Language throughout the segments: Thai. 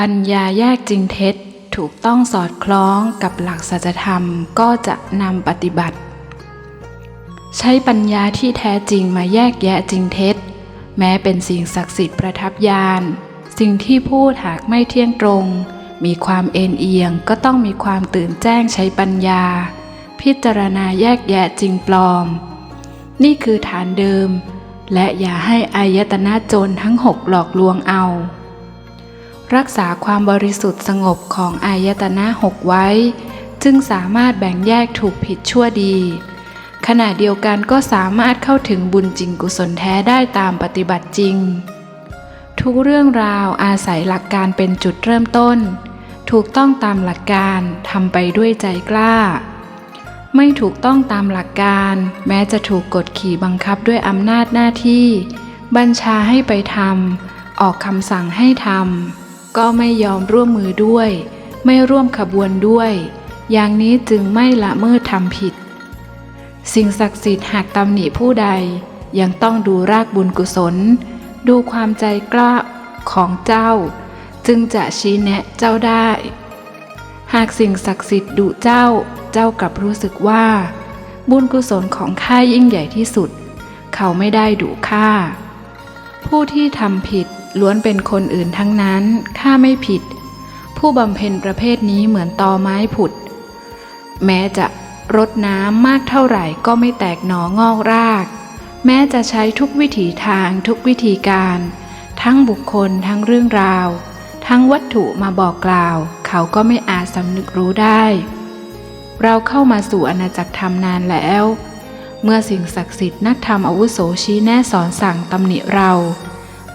ปัญญาแยกจริงเท็จถูกต้องสอดคล้องกับหลักสัจธรรมก็จะนำปฏิบัติ ใช้ปัญญาที่แท้จริงมาแยกแยะจริงเท็จ แม้เป็นสิ่งศักดิ์สิทธิ์ประทับยาน สิ่งที่พูดหากไม่เที่ยงตรง มีความเอ็นเอียงก็ต้องมีความตื่นแจ้งใช้ปัญญา พิจารณาแยกแยะจริงปลอม นี่คือฐานเดิม และอย่าให้อายตนะโจรทั้งหกหลอกลวงเอา รักษาความบริสุทธิ์สงบของอายตนะหกไว้ จึงสามารถแบ่งแยกถูกผิดชั่วดี ขณะเดียวกันก็สามารถเข้าถึงบุญจริงกุศลแท้ได้ตามปฏิบัติจริง ทุกเรื่องราวอาศัยหลักการเป็นจุดเริ่มต้น ถูกต้องตามหลักการทำไปด้วยใจกล้า ไม่ถูกต้องตามหลักการ แม้จะถูกกดขี่บังคับด้วยอำนาจหน้าที่ บัญชาให้ไปทำออกคำสั่งให้ทำ ก็ไม่ยอมร่วมมือด้วย ไม่ร่วมขบวนด้วย อย่างนี้จึงไม่ละเมิดทำผิด สิ่งศักดิ์สิทธิ์หากตำหนิผู้ใด ยังต้องดูรากบุญกุศล ดูความใจกล้าของเจ้า จึงจะชี้แนะเจ้าได้ หากสิ่งศักดิ์สิทธิ์ดุเจ้า เจ้ากลับรู้สึกว่า บุญกุศลของข้ายิ่งใหญ่ที่สุด เขาไม่ได้ดุข้าผู้ที่ทำผิด ล้วนเป็นคนอื่นทั้งนั้นข้าไม่ผิด ผู้บำเพ็ญประเภทนี้เหมือนตอไม้ผุด แม้จะรดน้ำมากเท่าไหร่ก็ไม่แตกหนองอกราก แม้จะใช้ทุกวิถีทางทุกวิธีการ ทั้งบุคคลทั้งเรื่องราว ทั้งวัตถุมาบอกกล่าว เขาก็ไม่อาจสำนึกรู้ได้ เราเข้ามาสู่อาณาจักรธรรมนานแล้ว เมื่อสิ่งศักดิ์สิทธิ์นักธรรมอาวุโสชี้แนะสอนสั่งตำหนิเรา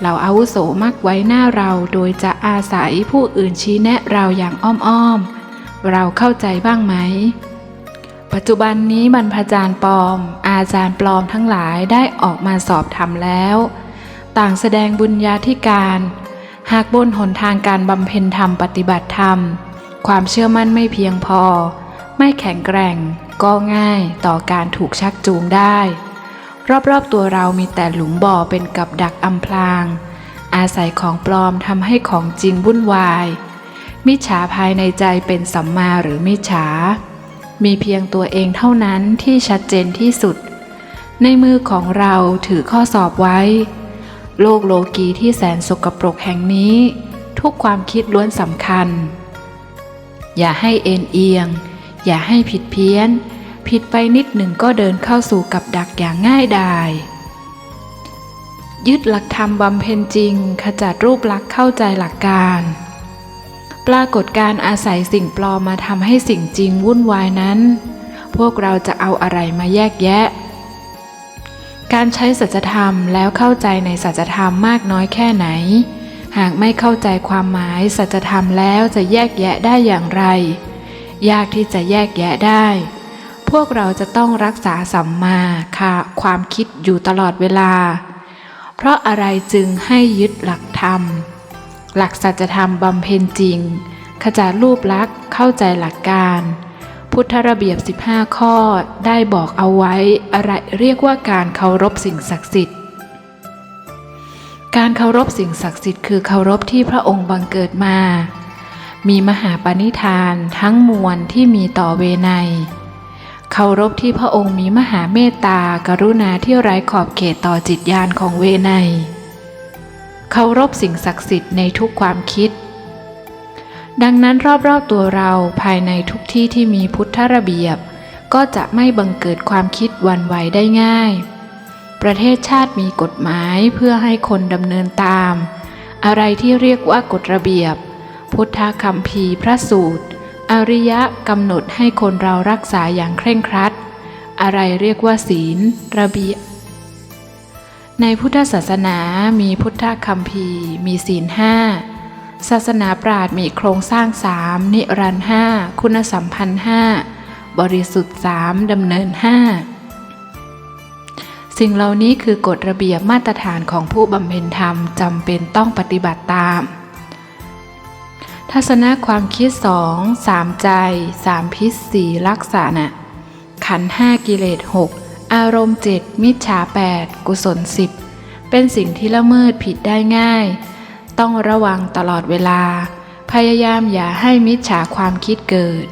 เราอาวุโสมักไว้หน้าเราโดยจะอาศัยผู้อื่นชี้แนะเราอย่างอ้อมๆ เราเข้าใจบ้างไหม ปัจจุบันนี้บรรพจารย์ปลอม อาจารย์ปลอมทั้งหลายได้ออกมาสอบธรรมแล้ว ต่างแสดงบุญญาธิการ หากบนหนทางการบำเพ็ญธรรมปฏิบัติธรรม ความเชื่อมั่นไม่เพียงพอ ไม่แข็งแกร่ง ก็ง่ายต่อการถูกชักจูงได้ รอบๆตัวเรามีแต่หลุมบ่อเป็นกับดักอำพราง อาศัยของปลอมทำให้ของจริงวุ่นวาย มิจฉาภายในใจเป็นสัมมาหรือมิจฉา มีเพียงตัวเองเท่านั้นที่ชัดเจนที่สุด ในมือของเราถือข้อสอบไว้ โลกโลกีที่แสนสกปรกแห่งนี้ ทุกความคิดล้วนสำคัญ อย่าให้เอ็นเอียง อย่าให้ผิดเพี้ยน ผิดไปนิดหนึ่งก็เดินเข้าสู่กับดักอย่างง่ายดายยึดหลักธรรมบำเพ็ญจริง ขจัดรูปลักษ์เข้าใจหลักการ ปรากฏการอาศัยสิ่งปลอมมาทำให้สิ่งจริงวุ่นวายนั้น พวกเราจะเอาอะไรมาแยกแยะ การใช้สัจธรรมแล้วเข้าใจในสัจธรรมมากน้อยแค่ไหน หากไม่เข้าใจความหมายสัจธรรมแล้วจะแยกแยะได้อย่างไร ยากที่จะแยกแยะได้ พวกเราจะต้องรักษาสัมมาค่ะความคิดอยู่ตลอดเวลา เพราะอะไรจึงให้ยึดหลักธรรม หลักสัจธรรมบำเพ็ญจริง ขจัดรูปลักษ์เข้าใจหลักการ พุทธระเบียบ 15 ข้อได้บอกเอาไว้อะไรเรียกว่าการเคารพสิ่งศักดิ์สิทธิ์ การเคารพสิ่งศักดิ์สิทธิ์คือเคารพที่พระองค์บังเกิดมา มีมหาปณิธานทั้งมวลที่มีต่อเวไนย เคารพที่พระองค์มีมหาเมตตากรุณาที่ไร้ขอบเขตต่อจิตญาณของเวไนเคารพสิ่งศักดิ์สิทธิ์ในทุกความคิด ดังนั้นรอบๆตัวเราภายในทุกที่ที่มีพุทธระเบียบ ก็จะไม่บังเกิดความคิดวันไหวได้ง่าย ประเทศชาติมีกฎหมายเพื่อให้คนดำเนินตาม อะไรที่เรียกว่ากฎระเบียบ พุทธคัมภีร์พระสูตร อริยะกำหนดให้คนเรารักษาอย่างเคร่งครัด อะไรเรียกว่าศีล ระเบียบ ในพุทธศาสนามีพุทธคัมภีร์ มีศีลห้าศาสนาปราดมีโครงสร้างสามนิรันห้าคุณสัมพันธ์ห้าบริสุทธิ์สามดำเนินห้าสิ่งเหล่านี้คือกฎระเบียบมาตรฐานของผู้บำเพ็ญธรรมจำเป็นต้องปฏิบัติตาม ทัศนะความคิดสองสามใจสามพิษสี่ลักษณะ ขันห้ากิเลสหกอารมณ์เจ็ดมิจฉาแปดกุศลสิบเป็นสิ่งที่ละเมิดผิดได้ง่าย ต้องระวังตลอดเวลา พยายามอย่าให้มิจฉาความคิดเกิด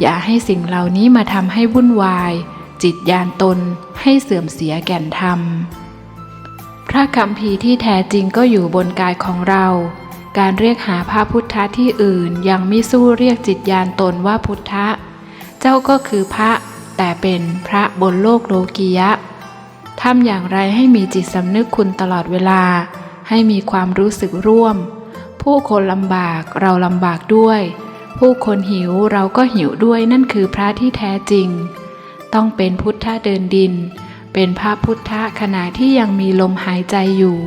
อย่าให้สิ่งเหล่านี้มาทำให้วุ่นวาย จิตยานตนให้เสื่อมเสียแก่นธรรม พระคำพีที่แท้จริงก็อยู่บนกายของเรา การเรียกหาพระพุทธะที่อื่นยังไม่สู้เรียกจิตยานตนว่าพุทธะ เจ้าก็คือพระ แต่เป็นพระบนโลกโลกียะทำอย่างไรให้มีจิตสำนึกคุณตลอดเวลา ให้มีความรู้สึกร่วม ผู้คนลำบากเราลำบากด้วย ผู้คนหิวเราก็หิวด้วยนั่นคือพระที่แท้จริง ต้องเป็นพุทธะเดินดิน เป็นพระพุทธะขณะที่ยังมีลมหายใจอยู่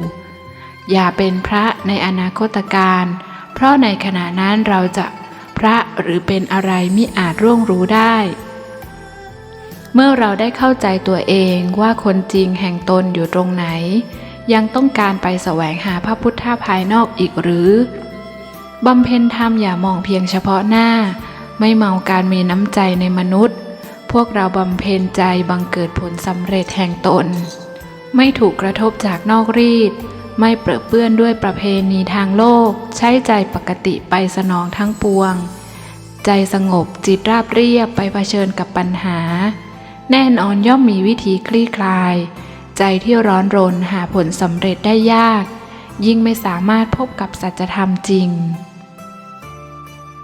อย่าเป็นพระในอนาคตการ เพราะในขณะนั้นเราจะพระหรือเป็นอะไรมิอาจร่วงรู้ได้ เมื่อเราได้เข้าใจตัวเองว่าคนจริงแห่งตนอยู่ตรงไหน ยังต้องการไปแสวงหาพระพุทธภายนอกอีกหรือบำเพ็ญธรรมอย่ามองเพียงเฉพาะหน้า ไม่เมาการมีน้ำใจในมนุษย์ พวกเราบำเพ็ญใจบังเกิดผลสำเร็จแห่งตน ไม่ถูกกระทบจากนอกรีด ไม่เปรอะเปื้อนด้วยประเพณีทางโลก ใช้ใจปกติไปสนองทั้งปวง ใจสงบจิตราบเรียบไปเผชิญกับปัญหา แน่นอนย่อมมีวิธีคลี่คลาย ใจที่ร้อนรนหาผลสำเร็จได้ยาก ยิ่งไม่สามารถพบกับสัจธรรมจริง